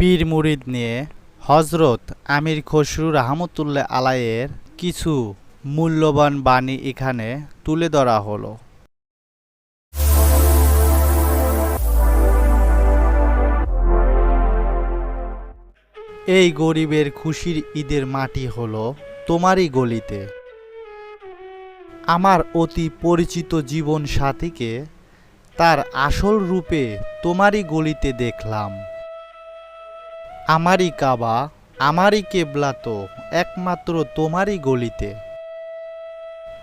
পীর মুরিদ নিয়ে হজরত আমির খসরু রহমতুল্লাহ আলাইয়ের কিছু মূল্যবান বাণী এখানে তুলে ধরা হলো। এই গরিবের খুশির ঈদের মাটি হলো তোমারই গলিতে। আমার অতি পরিচিত জীবন সাথীকে তার আসল রূপে তোমারই গলিতে দেখলাম। আমারই কাবা, আমারই কেবলা তো, একমাত্র তোমারই গলিতে।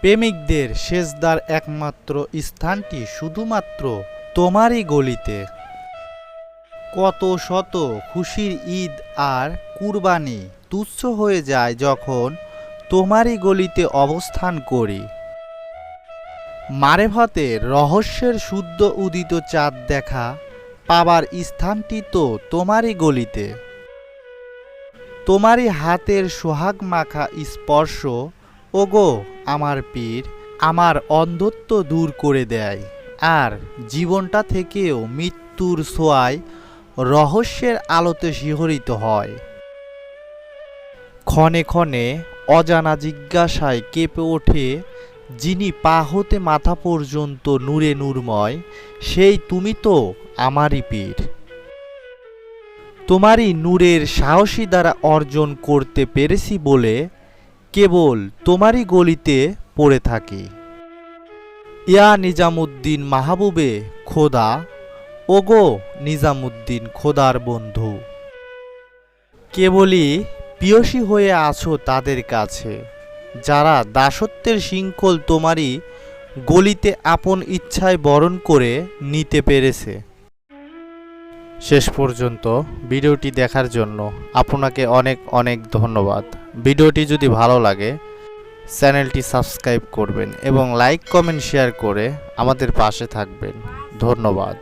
প্রেমিকদের শেষদার একমাত্র স্থানটি শুধুমাত্র তোমারই গলিতে। কত শত খুশির ঈদ আর কুরবানি তুচ্ছ হয়ে যায় যখন তোমারই গলিতে অবস্থান করি। মারেফতের রহস্যের শুদ্ধ উদিত চাঁদ দেখা, পাবার স্থানটি তো তোমারই গলিতে। তোমারই হাতের সোহাগ মাখা স্পর্শ, ওগো আমার পীর, আমার অন্ধত্ব দূর করে দেয়। আর জীবনটা থেকেও মৃত্যুর ছোঁয়ায় রহস্যের আলোতে শিহরিত হয়। ক্ষণে ক্ষণে অজানা জিজ্ঞাসায় কেঁপে ওঠে, যিনি পা হতে মাথা পর্যন্ত নূরে নূরময়, সেই তুমি তো আমারই পীর। তোমারই নূরের সাহসী দ্বারা অর্জন করতে পেরেছি বলে কেবল তোমারই গলিতে পড়ে থাকি। ইয়া নিজামুদ্দিন মাহবুবে খোদা, ওগো নিজামুদ্দিন খোদার বন্ধু, কেবলই পিয়সী হয়ে আছো তাদের কাছে, যারা দাসত্বের শৃঙ্খল তোমারই গলিতে আপন ইচ্ছায় বরণ করে নিতে পেরেছে। শেষ পর্যন্ত ভিডিওটি দেখার জন্য আপনাকে অনেক অনেক ধন্যবাদ। ভিডিওটি যদি ভালো লাগে, চ্যানেলটি সাবস্ক্রাইব করবেন এবং লাইক, কমেন্ট, শেয়ার করে আমাদের পাশে থাকবেন। ধন্যবাদ।